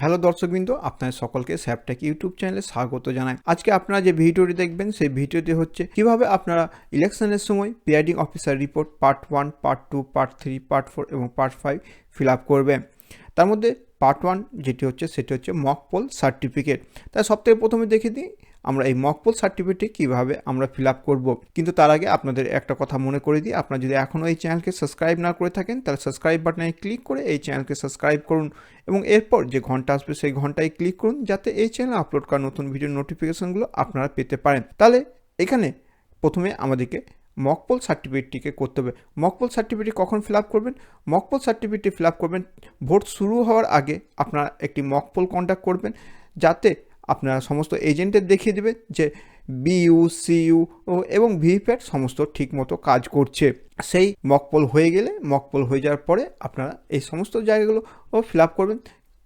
Hello দর্শকবৃন্দ, আপনাদের সকলকে স্যাপটেক ইউটিউব চ্যানেলে স্বাগত জানাই। আজকে আপনারা যে ভিডিওটি দেখবেন, সেই ভিডিওটি হচ্ছে কীভাবে আপনারা ইলেকশনের সময় presiding officer report part one, part two, part three, part four এবং পার্ট ফাইভ ফিল আপ করবেন তার মধ্যে পার্ট ওয়ান যেটি হচ্ছে, সেটি হচ্ছে মক পোল সার্টিফিকেট। তাই সবথেকে প্রথমে দেখে দিই আমরা এই মক পোল সার্টিফিকেটটি কীভাবে আমরা ফিল আপ করব? কিন্তু তার আগে আপনাদের একটা কথা মনে করে দিই, আপনারা যদি এখনও এই চ্যানেলকে সাবস্ক্রাইব না করে থাকেন, তাহলে সাবস্ক্রাইব বাটনে ক্লিক করে এই চ্যানেলকে সাবস্ক্রাইব করুন এবং এরপর যে ঘণ্টা আসবে সেই ঘন্টায় ক্লিক করুন যাতে এই চ্যানেলে আপলোড করা নতুন ভিডিও নোটিফিকেশনগুলো আপনারা পেতে পারেন। তাহলে এখানে প্রথমে আমাদেরকে মকপল সার্টিফিকেটটিকে করতে হবে। মকপল সার্টিফিকেট কখন ফিল আপ করবেন? মকপল সার্টিফিকেটটি ফিল আপ করবেন, ভোট শুরু হওয়ার আগে আপনারা একটি মকপল কন্ডাক্ট করবেন যাতে আপনারা সমস্ত এজেন্টের দেখিয়ে দেবে যে বিইউ সিইউ এবং ভিভিপ্যাট সমস্ত ঠিক মতো কাজ করছে। সেই মকপল হয়ে গেলে মকপল হয়ে যাওয়ার পরে আপনারা এই সমস্ত জায়গাগুলো ফিল আপ করবেন।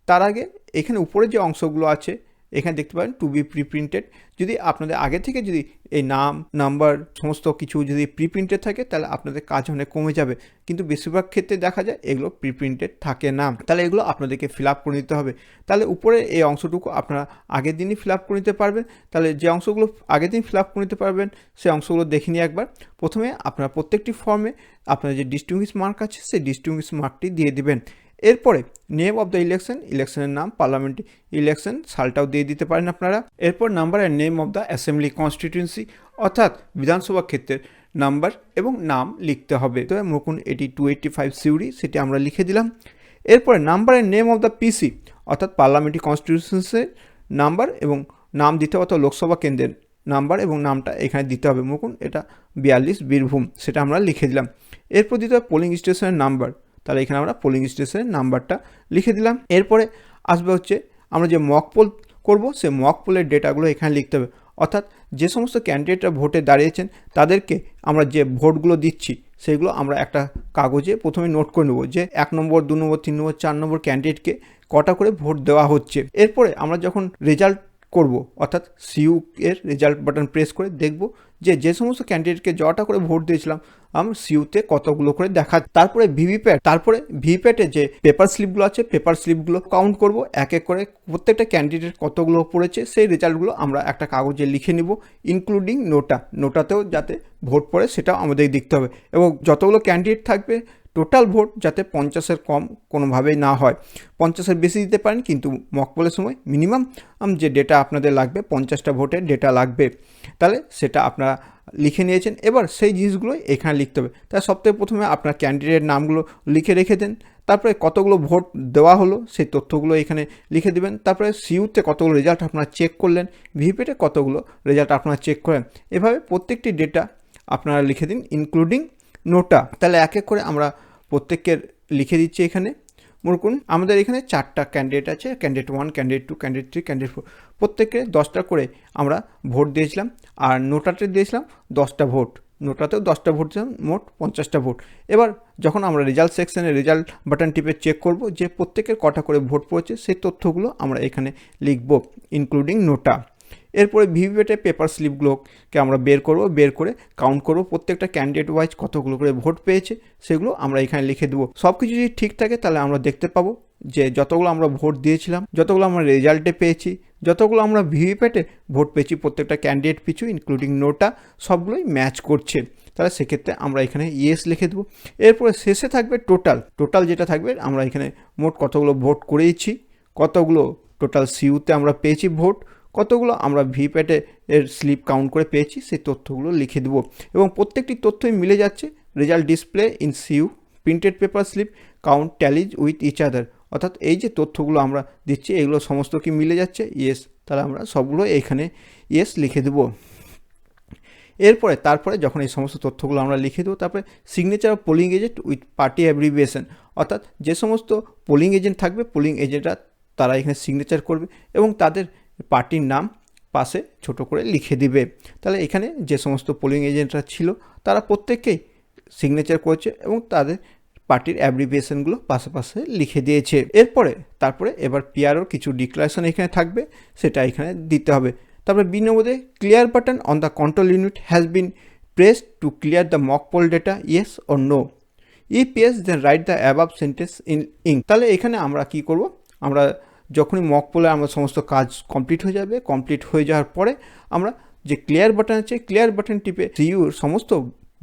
তার আগে এখানে উপরে যে অংশগুলো আছে এখানে দেখতে পারেন টু বি প্রি প্রিন্টেড যদি আপনাদের আগে থেকে যদি এই নাম নাম্বার সমস্ত কিছু যদি প্রি প্রিন্টেড থাকে, তাহলে আপনাদের কাজ অনেক কমে যাবে। কিন্তু বেশিরভাগ ক্ষেত্রে দেখা যায় এগুলো প্রি প্রিন্টেড থাকে না। তাহলে এগুলো আপনাদেরকে ফিল আপ করে নিতে হবে। তাহলে উপরে এই অংশটুকু আপনারা আগের দিনই ফিল আপ করে নিতে পারবেন। তাহলে যে অংশগুলো আগের দিন ফিল আপ করে নিতে পারবেন, সেই অংশগুলো দেখে নিয়ে একবার। প্রথমে আপনারা প্রত্যেকটি ফর্মে আপনার যে ডিস্টিংগুইশ মার্ক আছে, সেই ডিস্টিংগুইশ মার্কটি দিয়ে দিবেন। এরপরে নেম অফ দ্য ইলেকশন ইলেকশনের নাম পার্লামেন্ট ইলেকশন সালটাও দিয়ে দিতে পারেন আপনারা। এরপর number and name of the assembly constituency অর্থাৎ বিধানসভা ক্ষেত্রের নাম্বার এবং নাম লিখতে হবে। তো মুকুন, এটি টু এইটটি ফাইভ সিউড়ি, সেটি আমরা লিখে দিলাম। এরপরে number and name of the PC অর্থাৎ পার্লামেন্টারি কনস্টিটিউশনসের নাম্বার এবং নাম দিতে হবে, অর্থাৎ লোকসভা কেন্দ্রের নাম্বার এবং নামটা এখানে দিতে হবে। মুকুন, এটা বিয়াল্লিশ বীরভূম, সেটা আমরা লিখে দিলাম। এরপর দিতে হবে পোলিং স্টেশনের নাম্বার তাহলে এখানে আমরা পোলিং স্টেশনের নাম্বারটা লিখে দিলাম। এরপরে আসবে হচ্ছে আমরা যে মক পোল করব সে মক পোলের ডেটাগুলো এখানে লিখতে হবে। অর্থাৎ যে সমস্ত ক্যান্ডিডেটরা ভোটে দাঁড়িয়েছেন, তাদেরকে আমরা যে ভোটগুলো দিচ্ছি, সেগুলো আমরা একটা কাগজে প্রথমে নোট করে নেব যে এক নম্বর, দু নম্বর, তিন নম্বর, চার নম্বর ক্যান্ডিডেটকে কটা করে ভোট দেওয়া হচ্ছে। এরপরে আমরা যখন রেজাল্ট করব। অর্থাৎ সিইউ এর রেজাল্ট বাটন প্রেস করে দেখব যে যে সমস্ত ক্যান্ডিডেটকে যটা করে ভোট দিয়েছিলাম আমরা সিউতে কতগুলো করে দেখা। তারপরে ভিভিপ্যাট তারপরে ভিভিপ্যাটে যে পেপার স্লিপগুলো আছে পেপার স্লিপগুলো কাউন্ট করব। এক এক করে প্রত্যেকটা ক্যান্ডিডেট কতগুলো পড়েছে, সেই রেজাল্টগুলো আমরা একটা কাগজে লিখে নিব ইনক্লুডিং নোটা নোটাতেও যাতে ভোট পড়ে, সেটাও আমাদের দেখতে হবে। এবং যতগুলো ক্যান্ডিডেট থাকবে টোটাল ভোট যাতে পঞ্চাশের কম কোনোভাবেই না হয়। পঞ্চাশের বেশি দিতে পারেন, কিন্তু মকপলের সময় মিনিমাম যে ডেটা আপনাদের লাগবে, পঞ্চাশটা ভোটের ডেটা লাগবে। তাহলে সেটা আপনারা লিখে নিয়েছেন। এবার সেই জিনিসগুলোই এখানে লিখতে হবে। তাই সবথেকে প্রথমে আপনার ক্যান্ডিডেট নামগুলো লিখে রেখে দেন। তারপরে কতগুলো ভোট দেওয়া হলো, সেই তথ্যগুলো এখানে লিখে দেবেন। তারপরে সিউতে কতগুলো রেজাল্ট আপনারা চেক করলেন ভিপিতে কতগুলো রেজাল্ট আপনারা চেক করেন। এভাবে প্রত্যেকটি ডেটা আপনারা লিখে দিন ইনক্লুডিং নোটা তাহলে এক এক করে আমরা প্রত্যেকের লিখে দিচ্ছি এখানে। মরকুন আমাদের এখানে চারটা ক্যান্ডিডেট আছে candidate one candidate two candidate three candidate four প্রত্যেকে দশটা করে আমরা ভোট দিয়েছিলাম। আর নোটাতে দিয়েছিলাম দশটা ভোট। নোটাতেও দশটা ভোট দিলাম মোট পঞ্চাশটা ভোট। এবার যখন আমরা রেজাল্ট সেকশনে রেজাল্ট বাটন টিপে চেক করব, যে প্রত্যেকের কটা করে ভোট পড়েছে, সেই তথ্যগুলো আমরা এখানে লিখব ইনক্লুডিং নোটা। এরপরে ভিভিপ্যাটে পেপার স্লিপগুলোকে আমরা বের করব, বের করে কাউন্ট করব, প্রত্যেকটা ক্যান্ডিডেট ওয়াইজ কতগুলো করে ভোট পেয়েছে, সেগুলো আমরা এখানে লিখে দেবো। সব কিছু যদি ঠিক থাকে তাহলে আমরা দেখতে পাবো যে যতগুলো আমরা ভোট দিয়েছিলাম, যতগুলো আমরা রেজাল্টে পেয়েছি, যতগুলো আমরা ভিভিপ্যাটে ভোট পেয়েছি প্রত্যেকটা ক্যান্ডিডেট পিছু ইনক্লুডিং নোটা, সবগুলোই ম্যাচ করছে। তাহলে সেক্ষেত্রে আমরা এখানে ইয়েস লিখে দেবো। এরপরে শেষে থাকবে টোটাল টোটাল যেটা থাকবে, আমরা এখানে মোট কতগুলো ভোট করেইছি কতগুলো টোটাল সিউতে আমরা পেয়েছি ভোট কতগুলো? আমরা ভিপ্যাটে এর স্লিপ কাউন্ট করে পেয়েছি, সেই তথ্যগুলো লিখে দেবো। এবং প্রত্যেকটি তথ্যই মিলে যাচ্ছে result display in CU printed paper slip count tallies with each other অর্থাৎ এই যে তথ্যগুলো আমরা দিচ্ছি, এগুলো সমস্ত কি মিলে যাচ্ছে? ইয়েস তাহলে আমরা সবগুলো এখানে ইয়েস লিখে দেবো। এরপরে, তারপরে যখন এই সমস্ত তথ্যগুলো আমরা লিখে দেবো, তারপরে signature of polling agent with party abbreviation অর্থাৎ যে সমস্ত পোলিং এজেন্ট থাকবে পোলিং এজেন্টরা তারা এখানে সিগনেচার করবে এবং তাদের পার্টির নাম পাশে ছোট করে লিখে দিবে। তাহলে এখানে যে সমস্ত পোলিং এজেন্টরা ছিল, তারা প্রত্যেককেই সিগনেচার করেছে এবং তাদের পার্টির অ্যাব্রিভিয়েশনগুলো পাশে পাশে লিখে দিয়েছে। এরপরে, তারপরে এবার পিআরওর কিছু ডিক্লারেশন এখানে থাকবে, সেটা এখানে দিতে হবে। তারপরে B clear button on the control unit has been press to clear the mock poll data yes or no if yes then write the above sentence in ink তাহলে এখানে আমরা কি করব? আমরা যখনই মক পোলে আমরা সমস্ত কাজ কমপ্লিট হয়ে যাবে কমপ্লিট হয়ে যাওয়ার পরে আমরা যে ক্লিয়ার বাটন আছে ক্লিয়ার বাটন টিপে সিইউর সমস্ত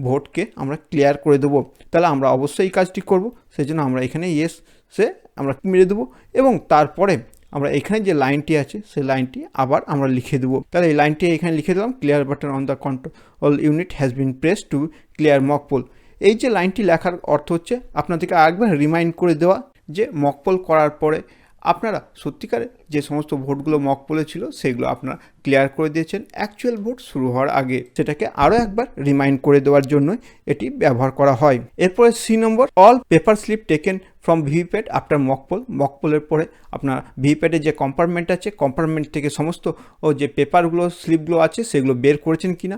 ভোটকে আমরা ক্লিয়ার করে দেবো। তাহলে আমরা অবশ্যই এই কাজটি করব। সেই জন্য আমরা এখানে ইয়েস সে আমরা মেরে দেবো এবং তারপরে আমরা এখানে যে লাইনটি আছে, সেই লাইনটি আবার আমরা লিখে দেবো। তাহলে এই লাইনটি এখানে লিখে দিলাম clear button on the control unit has been press to clear mock poll এই যে লাইনটি লেখার অর্থ হচ্ছে, আপনাদেরকে আরেকবার রিমাইন্ড করে দেওয়া যে মকপোল করার পরে আপনারা সত্যিকারে যে সমস্ত ভোটগুলো মক ছিল, সেগুলো আপনারা ক্লিয়ার করে দিয়েছেন। অ্যাকচুয়াল ভোট শুরু হওয়ার আগে সেটাকে আরও একবার রিমাইন্ড করে দেওয়ার জন্য এটি ব্যবহার করা হয়। এরপরে C number all paper slip taken from VVPAT after mock poll মকপোলের পরে আপনার ভিভিপ্যাটের যে কম্পার্টমেন্ট আছে কম্পার্টমেন্ট থেকে সমস্ত, ও যে পেপারগুলো স্লিপগুলো আছে, সেগুলো বের করেছেন কিনা,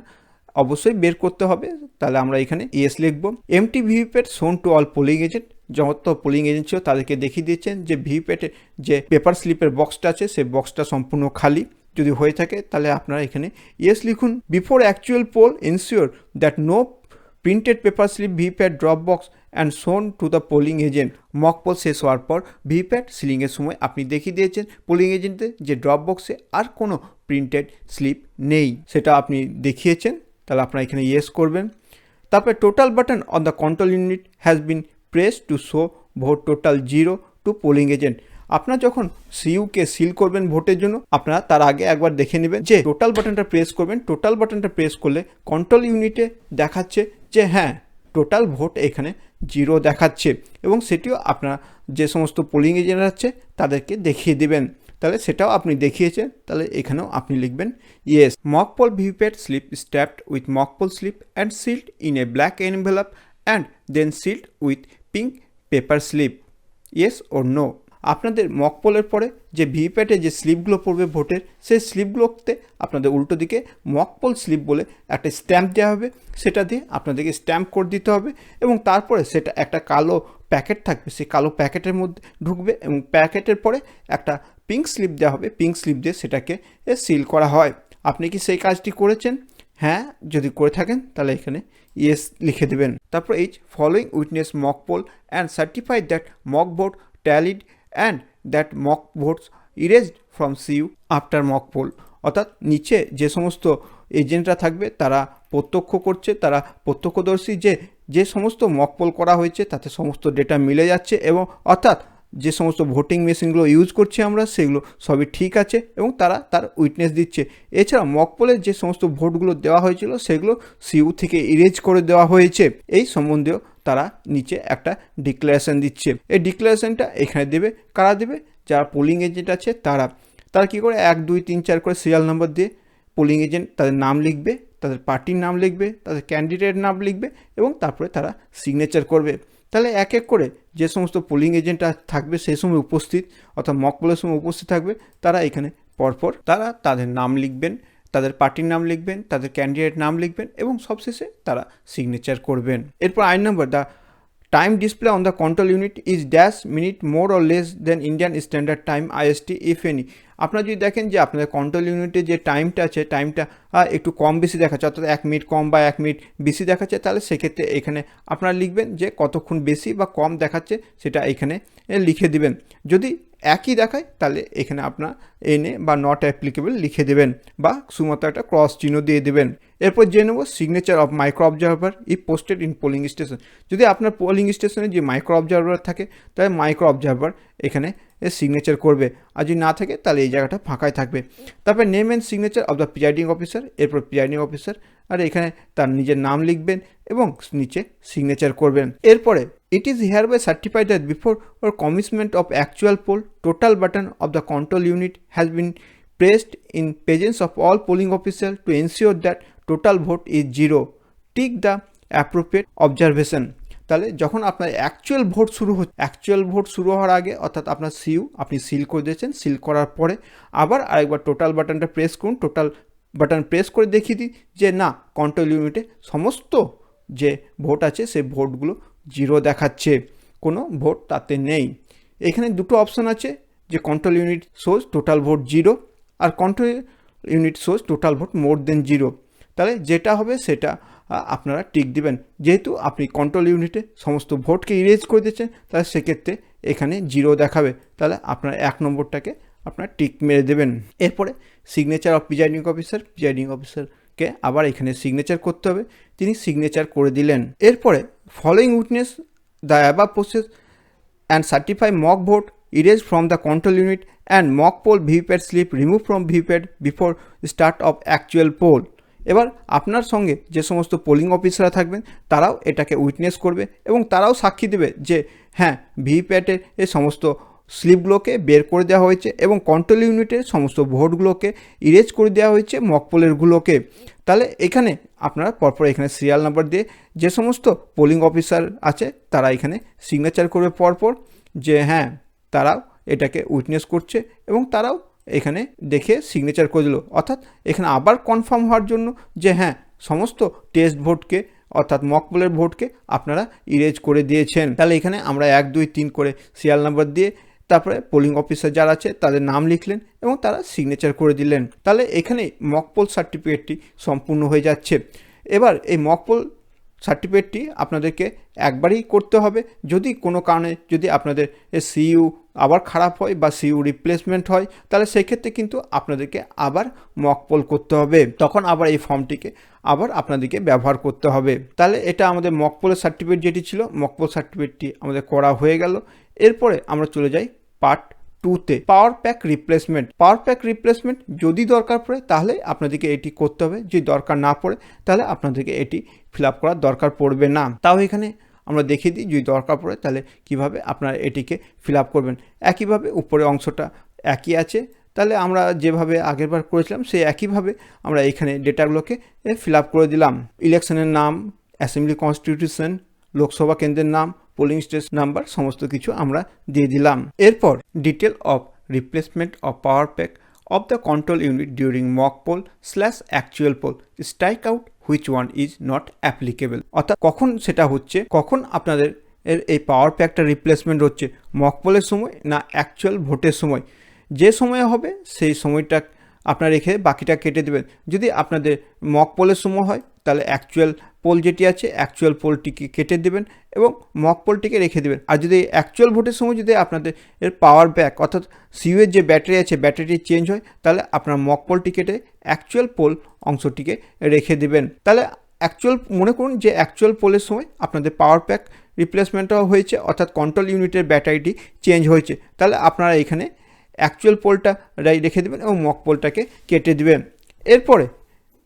অবশ্যই বের করতে হবে। তাহলে আমরা এখানে ইয়েস লিখব। Empty VVPAT shown to all polling agent যত পোলিং এজেন্সিও তাদেরকে দেখিয়ে দিয়েছেন যে ভিভিপ্যাটে যে পেপার স্লিপের বক্সটা আছে, সেই বক্সটা সম্পূর্ণ খালি। যদি হয়ে থাকে, তাহলে আপনারা এখানে ইয়েস লিখুন। Before actual poll ensure that no printed paper slip VVPAT drop box and shown to the polling agent mock poll শেষ হওয়ার পর ভিপ্যাট সিলিংয়ের সময় আপনি দেখিয়ে দিয়েছেন পোলিং এজেন্টে যে ড্রপ বক্সে আর কোনো প্রিন্টেড স্লিপ নেই। সেটা আপনি দেখিয়েছেন, তাহলে আপনারা এখানে ইয়েস করবেন। তারপরে total button on the control unit has been press to show vote total zero to polling agent আপনারা যখন সিইউকে সিল করবেন ভোটের জন্য, আপনারা তার আগে একবার দেখে নেবেন যে টোটাল বাটনটা প্রেস করবেন। টোটাল বাটনটা প্রেস করলে কন্ট্রোল ইউনিটে দেখাচ্ছে যে হ্যাঁ টোটাল ভোট এখানে জিরো দেখাচ্ছে এবং সেটিও আপনারা যে সমস্ত পোলিং এজেন্ট আছে তাদেরকে দেখিয়ে দেবেন। তাহলে সেটাও আপনি দেখিয়েছেন, তাহলে এখানেও আপনি লিখবেন yes mock poll VVPAT slip stamped with mock poll slip and sealed in a black envelope and then sealed with pink paper slip yes or no আপনাদের মকপোলের পরে যে ভিভিপ্যাটে যে স্লিপগুলো পড়বে ভোটের, সেই স্লিপগুলোতে আপনাদের উল্টো দিকে মকপোল স্লিপ বলে একটা স্ট্যাম্প দেওয়া হবে। সেটা দিয়ে আপনাদেরকে স্ট্যাম্প করে দিতে হবে এবং তারপরে সেটা একটা কালো প্যাকেট থাকবে। সেই কালো প্যাকেটের মধ্যে ঢুকবে এবং প্যাকেটের পরে একটা পিঙ্ক স্লিপ দেওয়া হবে। পিঙ্ক স্লিপ দিয়ে সেটাকে সিল করা হয়। আপনি কি সেই কাজটি করেছেন? হ্যাঁ যদি করে থাকেন তাহলে এখানে ইয়েস লিখে দেবেন। তারপর H following witness mock poll and certified that mock vote tallied and that mock votes erased from CU after mock poll অর্থাৎ নিচে যে সমস্ত এজেন্টরা থাকবে, তারা প্রত্যক্ষ করছে, তারা প্রত্যক্ষদর্শী যে যে সমস্ত মক পোল করা হয়েছে, তাতে সমস্ত ডেটা মিলে যাচ্ছে এবং অর্থাৎ যে সমস্ত ভোটিং মেশিনগুলো ইউজ করছি আমরা, সেগুলো সবই ঠিক আছে এবং তারা তার উইটনেস দিচ্ছে। এছাড়া মকপোলের যে সমস্ত ভোটগুলো দেওয়া হয়েছিল, সেগুলো সিইউ থেকে ইরেজ করে দেওয়া হয়েছে। এই সম্বন্ধেও তারা নিচে একটা ডিক্লারেশন দিচ্ছে। এই ডিক্লারেশনটা এখানে দেবে, কারা দেবে? যারা পোলিং এজেন্ট আছে, তারা। তারা কী করে? এক, দুই, তিন, চার করে সিরিয়াল নাম্বার দিয়ে পোলিং এজেন্ট তাদের নাম লিখবে, তাদের পার্টির নাম লিখবে, তাদের ক্যান্ডিডেট নাম লিখবে এবং তারপরে তারা সিগনেচার করবে। তাহলে এক এক করে যে সমস্ত পোলিং এজেন্ট থাকবে সেই সময় উপস্থিত, অর্থাৎ মকবলের সময় উপস্থিত থাকবে, তারা এখানে পরপর তারা তাদের নাম লিখবেন, তাদের পার্টির নাম লিখবেন, তাদের ক্যান্ডিডেট নাম লিখবেন এবং সবশেষে তারা সিগনেচার করবেন। এরপর আইন নম্বর the time display on the control unit is dash minute more or less than Indian standard time IST if any. আপনারা যদি দেখেন যে আপনাদের কন্ট্রোল ইউনিটে যে টাইমটা আছে টাইমটা একটু কম বেশি দেখাচ্ছে, অর্থাৎ এক মিনিট কম বা এক মিনিট বেশি দেখাচ্ছে, তাহলে সেক্ষেত্রে এখানে আপনারা লিখবেন যে কতক্ষণ বেশি বা কম দেখাচ্ছে, সেটা এখানে লিখে দিবেন যদি একই দেখায়, তাহলে এখানে আপনার এনে বা নট অ্যাপ্লিকেবল লিখে দেবেন বা শুধুমাত্র একটা ক্রস চিহ্ন দিয়ে দেবেন। এরপর জেনে নেব signature of micro observer E posted in polling station যদি আপনার পোলিং স্টেশনে যে মাইক্রো অবজারভার থাকে, তাহলে মাইক্রো অবজারভার এখানে সিগনেচার করবে। আর যদি না থাকে, তাহলে এই জায়গাটা ফাঁকাই থাকবে। তারপর name and signature of the presiding officer এরপর প্রিজাইডিং অফিসার আর এখানে তার নিজের নাম লিখবেন এবং নিচে সিগনেচার করবেন। এরপরে it is hereby certified that before or commitment of actual poll total button of the control unit has been pressed in presence of all polling officer to ensure that total vote is zero tick the appropriate observation তাহলে যখন আপনার actual vote শুরু হচ্ছে actual vote শুরু হওয়ার আগে অর্থাৎ আপনার সিউ আপনি সিল করে দিয়েছেন সিল করার পরে আবার আরেকবার টোটাল বাটনটা প্রেস করুন টোটাল বাটন প্রেস করে দেখিয়ে দিই যে না কন্ট্রোল ইউনিটে সমস্ত যে ভোট আছে, সেই ভোটগুলো জিরো দেখাচ্ছে। কোনো ভোট তাতে নেই। এখানে দুটো অপশান আছে, যে control unit shows total vote zero আর control unit shows total vote more than zero তাহলে যেটা হবে সেটা আপনারা টিক দিবেন। যেহেতু আপনি কন্ট্রোল ইউনিটে সমস্ত ভোটকে ইরেজ করে দিচ্ছেন তাহলে সেক্ষেত্রে এখানে জিরো দেখাবে। তাহলে আপনার এক নম্বরটাকে আপনার টিক মেরে দেবেন। এরপরে signature of presiding officer presiding অফিসারকে আবার এখানে সিগনেচার করতে হবে। তিনি সিগনেচার করে দিলেন। এরপরে following witness the above process and certify mock vote erase from the control unit and mock poll VVPAT slip remove from VVPAT before start of actual poll এবার আপনার সঙ্গে যে সমস্ত পোলিং অফিসাররা থাকবেন, তারাও এটাকে উইটনেস করবে এবং তারাও সাক্ষী দেবে যে হ্যাঁ ভিভিপ্যাটের এই সমস্ত স্লিপগুলোকে বের করে দেওয়া হয়েছে এবং কন্ট্রোল ইউনিটের সমস্ত ভোটগুলোকে ইরেজ করে দেওয়া হয়েছে মকপোলেরগুলোকে তাহলে এখানে আপনারা পরপর এখানে সিরিয়াল নাম্বার দিয়ে যে সমস্ত পোলিং অফিসার আছে, তারা এখানে সিগনেচার করবে পরপর যে হ্যাঁ তারাও এটাকে উইটনেস করছে এবং তারাও এখানে দেখে সিগনেচার করে দিল। অর্থাৎ এখানে আবার কনফার্ম হওয়ার জন্য যে হ্যাঁ সমস্ত টেস্ট ভোটকে অর্থাৎ মকপোলের ভোটকে আপনারা ইরেজ করে দিয়েছেন। তাহলে এখানে আমরা এক, দুই, তিন করে সিরিয়াল নাম্বার দিয়ে তারপরে পোলিং অফিসার যারা আছে তাদের নাম লিখলেন এবং তারা সিগনেচার করে দিলেন। তাহলে এখানে মকপোল সার্টিফিকেটটি সম্পূর্ণ হয়ে যাচ্ছে। এবার এই মকপোল সার্টিফিকেটটি আপনাদেরকে একবারই করতে হবে। যদি কোনো কারণে যদি আপনাদের সিইউ আবার খারাপ হয় বা সিইউ রিপ্লেসমেন্ট হয়, তাহলে সেক্ষেত্রে কিন্তু আপনাদেরকে আবার মকপোল করতে হবে। তখন আবার এই ফর্মটিকে আবার আপনাদেরকে ব্যবহার করতে হবে। তাহলে এটা আমাদের মকপোলের সার্টিফিকেট যেটি ছিল মকপোল সার্টিফিকেটটি আমাদের করা হয়ে গেল। এরপরে আমরা চলে যাই পার্ট টুতে power pack replacement power pack replacement যদি দরকার পড়ে, তাহলে আপনাদেরকে এটি করতে হবে। যদি দরকার না পড়ে, তাহলে আপনাদেরকে এটি ফিল আপ করার দরকার পড়বে না। তাও এখানে আমরা দেখিয়ে দিই, যদি দরকার পড়ে, তাহলে কীভাবে আপনারা এটিকে ফিল আপ করবেন। একইভাবে উপরে অংশটা একই আছে। তাহলে আমরা যেভাবে আগেরবার করেছিলাম, সেই একইভাবে আমরা এখানে ডেটাগুলোকে ফিল আপ করে দিলাম। ইলেকশনের নাম অ্যাসেম্বলি কনস্টিটিউশন লোকসভা কেন্দ্রের নাম পোলিং স্টেশন নাম্বার সমস্ত কিছু আমরা দিয়ে দিলাম। এরপর detail of replacement of power pack of the control unit during mock poll slash actual poll strike out which one is not applicable অর্থাৎ, কখন সেটা হচ্ছে, কখন আপনাদের এর এই পাওয়ার প্যাকটা রিপ্লেসমেন্ট হচ্ছে মক পোলের সময় না অ্যাকচুয়াল ভোটের সময়? যে সময় হবে, সেই সময়টা আপনার রেখে বাকিটা কেটে দেবেন। যদি আপনাদের মক পোলের সময় হয় তাহলে অ্যাকচুয়াল পোল যেটি আছে অ্যাকচুয়াল পোলটিকে কেটে দেবেন এবং মক পোলটিকে রেখে দেবেন। আর যদি অ্যাকচুয়াল ভোটের সময় যদি আপনাদের এর পাওয়ার ব্যাক অর্থাৎ সিউয়ের যে ব্যাটারি আছে ব্যাটারিটি চেঞ্জ হয়, তাহলে আপনার মক পোলটি কেটে অ্যাকচুয়াল পোল অংশটিকে রেখে দেবেন। তাহলে অ্যাকচুয়াল মনে করুন যে অ্যাকচুয়াল পোলের সময় আপনাদের পাওয়ার প্যাক রিপ্লেসমেন্টও হয়েছে, অর্থাৎ কন্ট্রোল ইউনিটের ব্যাটারিটি চেঞ্জ হয়েছে। তাহলে আপনারা এখানে অ্যাকচুয়াল পোলটা রেখে দেবেন এবং মক পোলটাকে কেটে দেবেন। এরপরে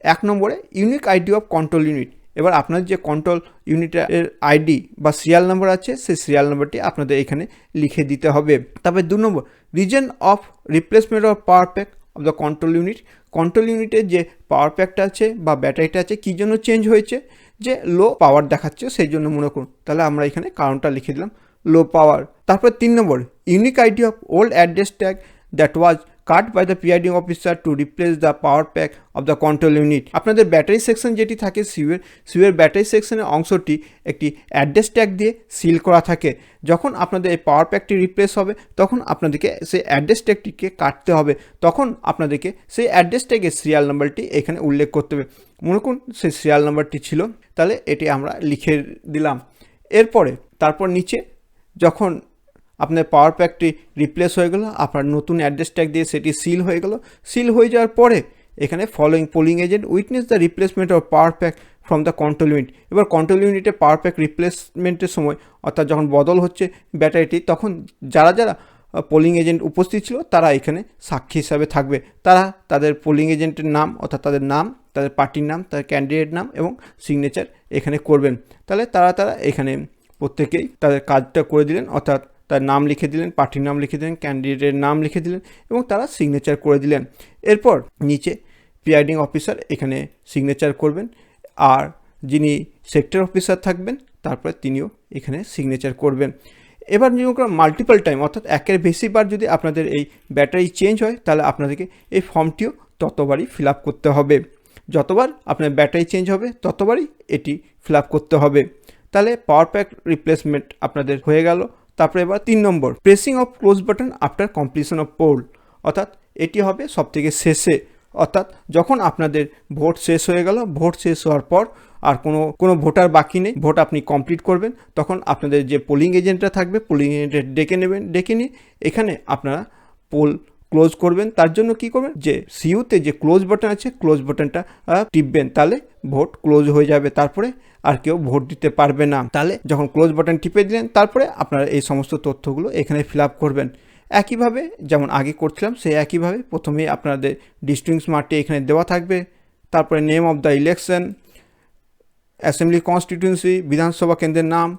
এক নম্বরে unique ID of control unit এবার আপনার যে কন্ট্রোল ইউনিটের আইডি বা সিরিয়াল নাম্বার আছে, সেই সিরিয়াল নাম্বারটি আপনাদের এখানে লিখে দিতে হবে। তারপরে দু নম্বর reason of replacement of power pack of the control unit control ইউনিটের যে পাওয়ার প্যাকটা আছে বা ব্যাটারিটা আছে, কী জন্য চেঞ্জ হয়েছে? যে লো পাওয়ার দেখাচ্ছে, সেই জন্য মনে করুন। তাহলে আমরা এখানে কারণটা লিখে দিলাম লো পাওয়ার তারপর তিন নম্বর unique ID of old address tag that was cut by the presiding officer to replace the power pack of the control unit. আপনাদের ব্যাটারি সেকশন যেটি থাকে, সিউয়ের সিউয়ের ব্যাটারি সেকশনের অংশটি একটি অ্যাড্রেস ট্যাগ দিয়ে সিল করা থাকে। যখন আপনাদের এই পাওয়ার প্যাকটি রিপ্লেস হবে, তখন আপনাদেরকে সেই অ্যাড্রেস ট্যাগটিকে কাটতে হবে। তখন আপনাদেরকে সেই অ্যাড্রেস ট্যাগের সিরিয়াল নাম্বারটি এখানে উল্লেখ করতে হবে। মনে করুন, সেই সিরিয়াল নাম্বারটি ছিল, তাহলে এটি আমরা লিখে দিলাম। এরপরে, তারপর নিচে, যখন আপনার পাওয়ার প্যাকটি রিপ্লেস হয়ে গেল, আপনার নতুন অ্যাড্রেস ট্যাগ দিয়ে সেটি সিল হয়ে গেল। সিল হয়ে যাওয়ার পরে এখানে following polling agent witness the replacement of power pack from the control unit এবার কন্ট্রোল ইউনিটে পাওয়ার প্যাক রিপ্লেসমেন্টের সময়, অর্থাৎ যখন বদল হচ্ছে ব্যাটারিটি তখন যারা যারা পোলিং এজেন্ট উপস্থিত ছিল, তারা এখানে সাক্ষী হিসাবে থাকবে। তারা তাদের পোলিং এজেন্টের নাম, অর্থাৎ তাদের নাম, তাদের পার্টির নাম, তাদের ক্যান্ডিডেট নাম এবং সিগনেচার এখানে করবেন। তাহলে তারা তারা এখানে প্রত্যেকেই তাদের কাজটা করে দিলেন, অর্থাৎ তার নাম লিখে দিলেন, পার্টির নাম লিখে দিলেন, ক্যান্ডিডেটের নাম লিখে দিলেন এবং তারা সিগনেচার করে দিলেন। এরপর নিচে প্রিয়াইডিং অফিসার এখানে সিগনেচার করবেন আর যিনি সেক্টর অফিসার থাকবেন, তারপরে তিনিও এখানে সিগনেচার করবেন। এবার যদি মাল্টিপল টাইম অর্থাৎ একের বেশিবার যদি আপনাদের এই ব্যাটারি চেঞ্জ হয়, তাহলে আপনাদেরকে এই ফর্মটিও ততবারই ফিল করতে হবে। যতবার আপনার ব্যাটারি চেঞ্জ হবে, ততবারই এটি ফিল করতে হবে। তাহলে পাওয়ার প্যাক রিপ্লেসমেন্ট আপনাদের হয়ে গেল। তারপরে এবার তিন নম্বর pressing of close button after completion of poll অর্থাৎ এটি হবে সব থেকে শেষে, অর্থাৎ যখন আপনাদের ভোট শেষ হয়ে গেল, ভোট শেষ হওয়ার পর আর কোনো কোনো ভোটার বাকি নেই, ভোট আপনি কমপ্লিট করবেন, তখন আপনাদের যে পোলিং এজেন্টরা থাকবে পোলিং এজেন্ট ডেকে নেবেন, ডেকে নিয়ে এখানে আপনারা পোল ক্লোজ করবেন। তার জন্য কি করবেন? যে সিইউতে যে ক্লোজ বাটন আছে ক্লোজ বাটনটা টিপবেন, তাহলে ভোট ক্লোজ হয়ে যাবে। তারপরে আর কেউ ভোট দিতে পারবে না। তাহলে যখন ক্লোজ বাটন টিপে দিলেন, তারপরে আপনারা এই সমস্ত তথ্যগুলো এখানে ফিল আপ করবেন। একইভাবে যেমন আগে করছিলাম, সেই একইভাবে প্রথমেই আপনাদের ডিস্ট্রিক্ট স্মার্টটি এখানে দেওয়া থাকবে। তারপরে name of the election assembly constituency Vidhan Sabha কেন্দ্রের নাম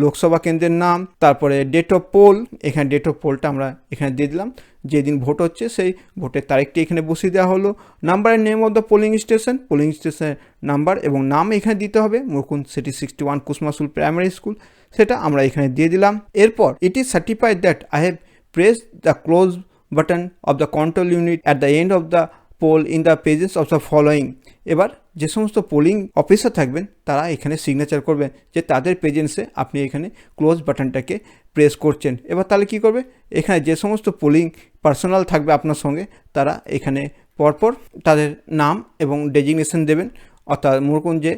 লোকসভা কেন্দ্রের নাম, তারপরে ডেট অফ পোল এখানে ডেট অফ পোলটা আমরা এখানে দিয়ে দিলাম। যেদিন ভোট হচ্ছে সেই ভোটের তারিখটি এখানে বসিয়ে দেওয়া হলো। নাম্বারের name of the polling station polling স্টেশনের নাম্বার এবং নাম এখানে দিতে হবে। মুরকুন সিটি সিক্সটি ওয়ান কুসমাসুল প্রাইমারি স্কুল সেটা আমরা এখানে দিয়ে দিলাম। এরপর it is certified that I have press the close button of the control unit at the end of the poll in the pages of the following এবার যে সমস্ত পোলিং অফিসার থাকবেন, তারা এখানে সিগনেচার করবেন যে তাদের প্রেজেন্সে আপনি এখানে ক্লোজ বাটনটাকে প্রেস করছেন। এবার তাহলে কি করবে? এখানে যে সমস্ত পোলিং পার্সোনাল থাকবে আপনার সঙ্গে, তারা এখানে পরপর তাদের নাম এবং ডেজিগনেশন দেবেন। অর্থাৎ মোরকুন যে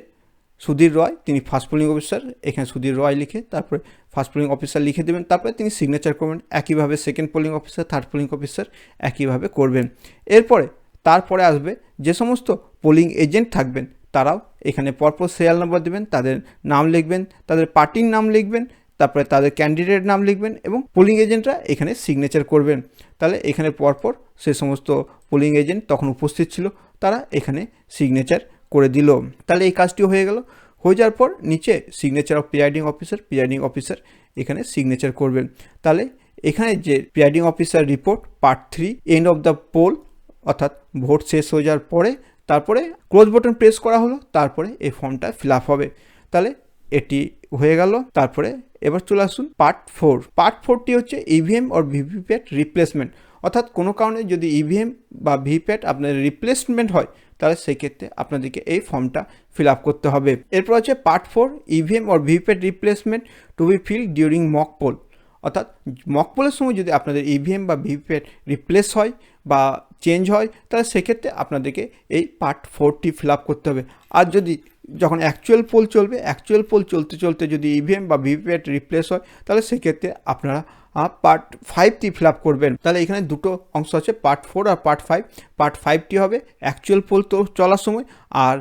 সুধীর রয়, তিনি ফার্স্ট পোলিং অফিসার এখানে সুধীর রয় লিখে তারপরে ফার্স্ট পোলিং অফিসার লিখে দেবেন। তারপরে তিনি সিগনেচার করবেন। একইভাবে second polling officer third polling officer একইভাবে করবেন। এরপরে তারপরে আসবে যে সমস্ত পোলিং এজেন্ট থাকবেন, তারাও এখানে পরপর সিরিয়াল নাম্বার দেবেন, তাদের নাম লিখবেন, তাদের পার্টির নাম লিখবেন, তারপরে তাদের ক্যান্ডিডেট নাম লিখবেন এবং পোলিং এজেন্টরা এখানে সিগনেচার করবেন। তাহলে এখানে পরপর সে সমস্ত পোলিং এজেন্ট তখন উপস্থিত ছিল, তারা এখানে সিগনেচার করে দিল। তাহলে এই কাজটি হয়ে গেল। হয়ে যাওয়ার পর নিচে signature of presiding officer presiding officer এখানে সিগনেচার করবেন। তাহলে এখানে যে presiding officer report part three end of the poll অর্থাৎ ভোট শেষ হয়ে যাওয়ার পরে তারপরে ক্লোজ বাটন প্রেস করা হলো, তারপরে এই ফর্মটা ফিল হবে। তাহলে এটি হয়ে গেল। তারপরে এবার চলে আসুন পার্ট ফোর পার্ট ফোরটি হচ্ছে ইভিএম ওর ভিভিপ্যাট রিপ্লেসমেন্ট অর্থাৎ কোনো কারণে যদি ইভিএম বা ভিভিপ্যাট আপনার রিপ্লেসমেন্ট হয়, তাহলে সেই ক্ষেত্রে আপনাদেরকে এই ফর্মটা ফিল আপ করতে হবে। এরপর হচ্ছে part four EVM or VVPAT replacement to be fill during mock poll অর্থাৎ মক পোলের সময় যদি আপনাদের ইভিএম বা ভিভিপ্যাট রিপ্লেস হয় বা চেঞ্জ হয়, তাহলে সেক্ষেত্রে আপনাদেরকে এই পার্ট ফোরটি ফিল আপ করতে হবে। আর যদি যখন অ্যাকচুয়াল পোল চলবে অ্যাকচুয়াল পোল চলতে চলতে যদি ইভিএম বা ভিভিপ্যাট রিপ্লেস হয়, তাহলে সেক্ষেত্রে আপনারা পার্ট ফাইভটি ফিল আপ করবেন। তাহলে এখানে দুটো অংশ আছে পার্ট ফোর আর পার্ট ফাইভ পার্ট ফাইভটি হবে অ্যাকচুয়াল পোল তো চলার সময়, আর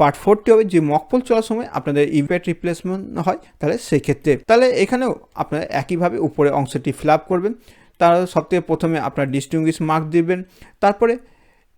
পার্ট ফোরটি হবে যে মক পোল চলার সময় আপনাদের ইভেট রিপ্লেসমেন্ট হয়, তাহলে সেক্ষেত্রে। তাহলে এখানেও আপনারা একইভাবে উপরে অংশটি ফিল আপ করবেন। তার সবথেকে প্রথমে আপনার ডিস্টিংগুইশ মার্ক দিবেন। তারপরে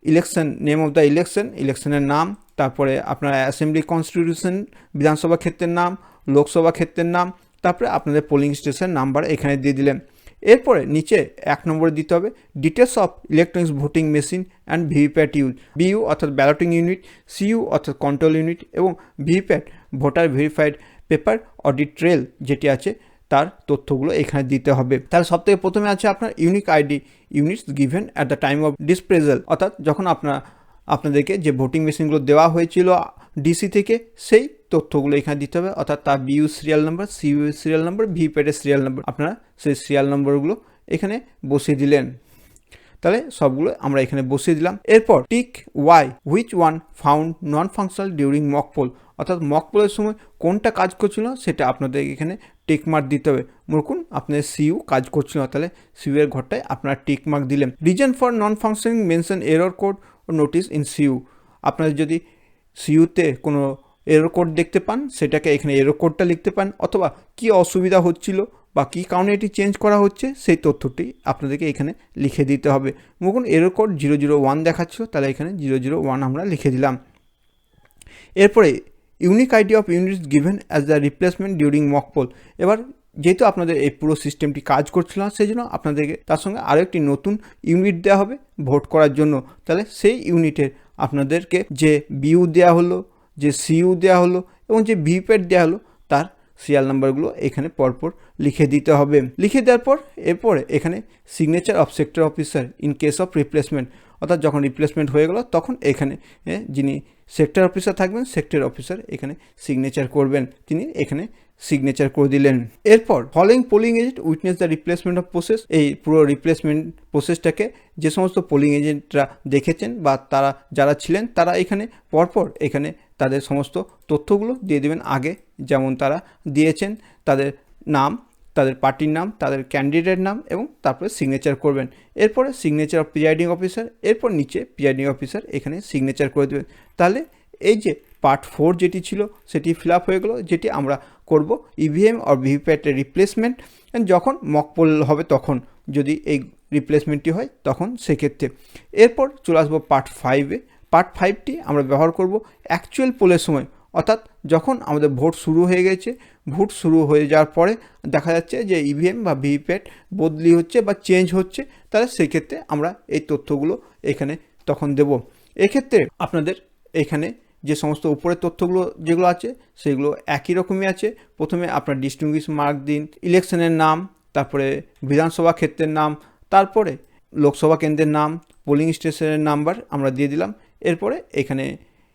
election name of the election ইলেকশনের নাম, তারপরে আপনার অ্যাসেম্বলি কনস্টিটিউশন বিধানসভা ক্ষেত্রের নাম, লোকসভা ক্ষেত্রের নাম, তারপরে আপনাদের পোলিং স্টেশন নাম্বার এখানে দিয়ে দিলেন। এরপরে নিচে এক নম্বরে দিতে হবে details of electronics voting machine and VVPAT use BU অর্থাৎ ব্যালটিং ইউনিট সিইউ অর্থাৎ কন্ট্রোল ইউনিট এবং VVPAT voter verified paper audit trail যেটি আছে তার তথ্যগুলো এখানে দিতে হবে। তাহলে সব থেকে প্রথমে আছে আপনার unique ID units given at the time of dispersal অর্থাৎ যখন আপনার, আপনাদেরকে যে ভোটিং মেশিনগুলো দেওয়া হয়েছিল ডিসি থেকে, সেই তথ্যগুলো এখানে দিতে হবে। অর্থাৎ তার BU serial number CU serial number ভিপ্যাডের serial number আপনারা সেই সিরিয়াল নম্বরগুলো এখানে বসিয়ে দিলেন। তাহলে সবগুলো আমরা এখানে বসিয়ে দিলাম। এরপর tick why which one found non functional during mock poll অর্থাৎ মক পোলের সময় কোনটা কাজ করছিল সেটা আপনাদের এখানে টিক মার্ক দিতে হবে। মরকুন আপনার সিইউ কাজ করছিল তাহলে সিইউ এর ঘরটায় আপনারা টিক মার্ক দিলেন। Reason for non functioning mention error code O notice in CU আপনাদের যদি সিইউতে কোনো এরো কোড দেখতে পান, সেটাকে এখানে এরো কোডটা লিখতে পান, অথবা কি অসুবিধা হচ্ছিল বা কী কারণে এটি চেঞ্জ করা হচ্ছে, সেই তথ্যটি আপনাদেরকে এখানে লিখে দিতে হবে। মুকুন error code zero zero one দেখাচ্ছিল, তাহলে এখানে জিরো জিরো ওয়ান আমরা লিখে দিলাম। এরপরে unique ID of units given as the replacement during mock poll এবার, যেহেতু আপনাদের এই পুরো সিস্টেমটি কাজ করছিল না সেই জন্য আপনাদেরকে তার সঙ্গে আরও একটি নতুন ইউনিট দেওয়া হবে ভোট করার জন্য। তাহলে সেই ইউনিটের আপনাদেরকে যে বিউ দেওয়া হলো যে সিইউ দেওয়া হলো এবং যে ভিপ্যাট দেওয়া হলো, তার সিরিয়াল নাম্বারগুলো এখানে পরপর লিখে দিতে হবে। লিখে দেওয়ার পর এরপরে এখানে signature of sector officer in case of replacement অর্থাৎ যখন রিপ্লেসমেন্ট হয়ে গেল, তখন এখানে যিনি সেক্টর অফিসার থাকবেন সেক্টর অফিসার এখানে সিগনেচার করবেন। তিনি এখানে সিগনেচার করে দিলেন। এরপর following polling agent witness the replacement of process এই পুরো রিপ্লেসমেন্ট প্রসেসটাকে যে সমস্ত পোলিং এজেন্টরা দেখেছেন বা তারা, যারা ছিলেন, তারা এখানে পরপর এখানে তাদের সমস্ত তথ্যগুলো দিয়ে দেবেন আগে। যেমন তারা দিয়েছেন তাদের নাম, তাদের পার্টির নাম, তাদের ক্যান্ডিডেট নাম এবং তারপরে সিগনেচার করবেন। এরপরে সিগনেচার অফ প্রিজাইডিং অফিসার এরপর নিচে প্রিজাইডিং অফিসার এখানে সিগনেচার করে দেবেন। তাহলে এই যে পার্ট ফোর যেটি ছিল, সেটি ফিল হয়ে গেলো, যেটি আমরা করব ইভিএম আর ভিভিপ্যাটের রিপ্লেসমেন্ট যখন মক পোল হবে তখন, যদি এই রিপ্লেসমেন্টটি হয় তখন সেক্ষেত্রে। এরপর চলে আসব পার্ট ফাইভে পার্ট ফাইভটি আমরা ব্যবহার করব অ্যাকচুয়াল পোলের সময়। অর্থাৎ যখন আমাদের ভোট শুরু হয়ে গেছে, ভোট শুরু হয়ে যাওয়ার পরে দেখা যাচ্ছে যে ইভিএম বা ভিভিপ্যাট বদলি হচ্ছে বা চেঞ্জ হচ্ছে, তাহলে সেক্ষেত্রে আমরা এই তথ্যগুলো এখানে তখন দেব। এক্ষেত্রে আপনাদের এখানে যে সমস্ত উপরের তথ্যগুলো যেগুলো আছে, সেগুলো একই রকমই আছে। প্রথমে আপনার ডিস্টিংগুইশ মার্ক দিন ইলেকশনের নাম, তারপরে বিধানসভা ক্ষেত্রের নাম, তারপরে লোকসভা কেন্দ্রের নাম পোলিং স্টেশনের নাম্বার আমরা দিয়ে দিলাম। এরপরে এখানে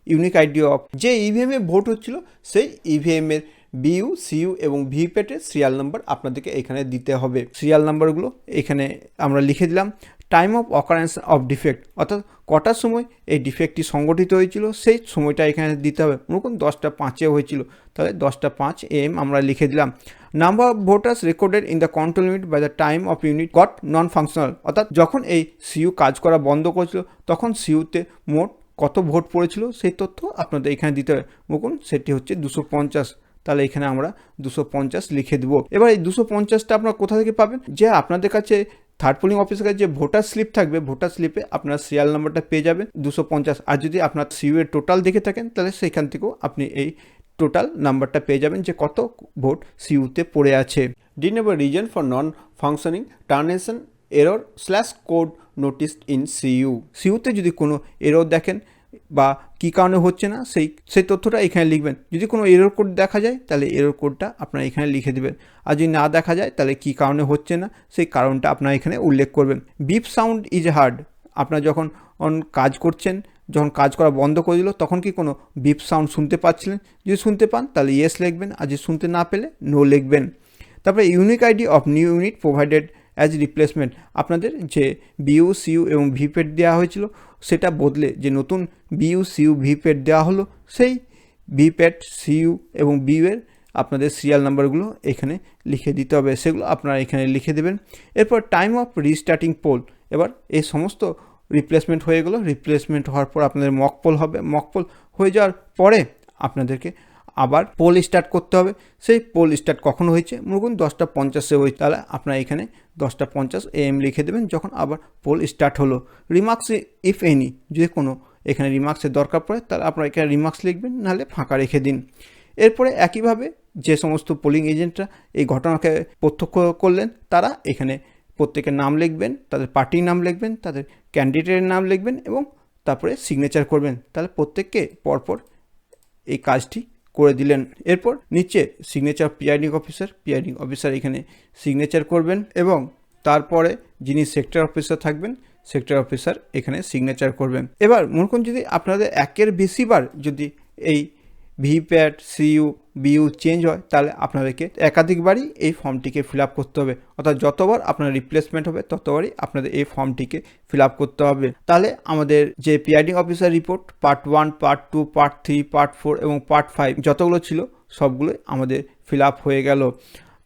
ইউনিক আইডি অফ যে ইভিএমে ভোট হচ্ছিল, সেই ইভিএমের বিইউ সিইউ এবং ভিপ্যাটের সিরিয়াল নাম্বার আপনাদেরকে এখানে দিতে হবে। সিরিয়াল নাম্বারগুলো এখানে আমরা লিখে দিলাম। Time of occurrence of defect অর্থাৎ কটার সময় এই ডিফেক্টটি সংগঠিত হয়েছিল, সেই সময়টা এখানে দিতে হবে। মনে করুন দশটা পাঁচে হয়েছিল, তাহলে দশটা পাঁচ এম আমরা লিখে দিলাম। Number of voters recorded in the control unit by the time of unit got non functional অর্থাৎ যখন এই সিইউ কাজ করা বন্ধ করেছিল, তখন সিইউতে মোট কত ভোট পড়েছিল সেই তথ্য আপনাদের এখানে দিতে হবে। মুকুন সেটি হচ্ছে দুশো পঞ্চাশ। তাহলে এখানে আমরা দুশো পঞ্চাশ লিখে দেবো। এবার এই দুশো পঞ্চাশটা আপনারা কোথা থেকে পাবেন? যে আপনাদের কাছে থার্ড পোলিং অফিসের কাছে যে ভোটার স্লিপ থাকবে ভোটার স্লিপে আপনার সিরিয়াল নাম্বারটা পেয়ে যাবেন, দুশো পঞ্চাশ। আর যদি আপনার সিইউ এর টোটাল দেখে থাকেন, তাহলে সেখান থেকেও আপনি এই টোটাল নাম্বারটা পেয়ে যাবেন যে কত ভোট সিইউতে পড়ে আছে। ডি নেভার reason for non functioning টার্নেশন error slash code notice in CU সিইউতে যদি কোনো এরর দেখেন বা কী কারণে হচ্ছে না সেই সেই তথ্যটা এখানে লিখবেন। যদি কোনো এরর কোড দেখা যায় তাহলে এরর কোডটা আপনারা এখানে লিখে দেবেন। আর যদি না দেখা যায় তাহলে কী কারণে হচ্ছে না সেই কারণটা আপনারা এখানে উল্লেখ করবেন। বিপ সাউন্ড ইজ হার্ড আপনারা যখন কাজ করছেন যখন কাজ করা বন্ধ করে দিল, তখন কি কোনো বিপ সাউন্ড শুনতে পাচ্ছিলেন? যদি শুনতে পান, তাহলে ইয়েস লিখবেন, আর যদি শুনতে না পেলে নো লিখবেন। তারপরে unique ID of new unit provided as replacement আপনাদের যে বিইউ সিইউ এবং ভিপেড দেওয়া হয়েছিল, সেটা বদলে যে নতুন বিইউ সিইউ ভিপেড দেওয়া হলো, সেই ভিপ্যাট সিইউ এবং বিইউ এর আপনাদের সিরিয়াল নাম্বারগুলো এখানে লিখে দিতে হবে। সেগুলো আপনারা এখানে লিখে দেবেন। এরপর টাইম অফ রিস্টার্টিং পোল এবার এই সমস্ত রিপ্লেসমেন্ট হয়ে গেলো। রিপ্লেসমেন্ট হওয়ার পর আপনাদের মক পোল হবে। মক পোল হয়ে যাওয়ার পরে আপনাদেরকে আবার পোল স্টার্ট করতে হবে। সেই পোল স্টার্ট কখন হয়েছে? মনে করুন দশটা পঞ্চাশে হয়েছে তাহলে আপনারা এখানে দশটা পঞ্চাশ এম লিখে দেবেন, যখন আবার পোল স্টার্ট হলো। রিমার্কস ইফ এনি যদি কোনো এখানে রিমার্কসের দরকার পড়ে, তাহলে আপনারা এখানে রিমার্কস লিখবেন, নাহলে ফাঁকা রেখে দিন। এরপরে একইভাবে যে সমস্ত পোলিং এজেন্টরা এই ঘটনাকে প্রত্যক্ষ করলেন, তারা এখানে প্রত্যেকের নাম লিখবেন, তাদের পার্টির নাম লিখবেন, তাদের ক্যান্ডিডেটের নাম লিখবেন এবং তারপরে সিগনেচার করবেন। তাহলে প্রত্যেককে পরপর এই কাজটি করে দিলেন। এরপর নিচে signature presiding officer presiding officer এখানে সিগনেচার করবেন এবং তারপরে যিনি সেক্টর অফিসার থাকবেন সেক্টর অফিসার এখানে সিগনেচার করবেন। এবার মনে করুন যদি আপনাদের একের বেশিবার যদি এই ভিপ্যাট, সিইউ, বিইউ চেঞ্জ হয়, তাহলে আপনাদেরকে একাধিকবারই এই ফর্মটিকে ফিল আপ করতে হবে। অর্থাৎ যতবার আপনার রিপ্লেসমেন্ট হবে, ততবারই আপনাদের এই ফর্মটিকে ফিল আপ করতে হবে। তাহলে আমাদের যে PID officer report part one part two part three part four এবং পার্ট ফাইভ যতগুলো ছিল, সবগুলোই আমাদের ফিল আপ হয়ে গেল।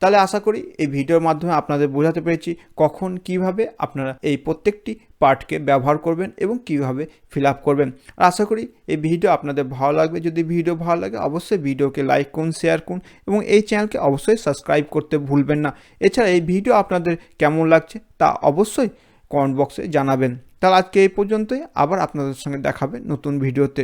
তাহলে আশা করি এই ভিডিওর মাধ্যমে আপনাদের বোঝাতে পেরেছি কখন কীভাবে আপনারা এই প্রত্যেকটি পার্টকে ব্যবহার করবেন এবং কীভাবে ফিল আপ করবেন। আর আশা করি এই ভিডিও আপনাদের ভালো লাগবে। যদি ভিডিও ভালো লাগে, অবশ্যই ভিডিওকে লাইক করুন, শেয়ার করুন এবং এই চ্যানেলকে অবশ্যই সাবস্ক্রাইব করতে ভুলবেন না। এছাড়া এই ভিডিও আপনাদের কেমন লাগছে তা অবশ্যই কমেন্ট বক্সে জানাবেন। তাহলে আজকে এই পর্যন্তই। আবার আপনাদের সঙ্গে দেখাবে নতুন ভিডিওতে।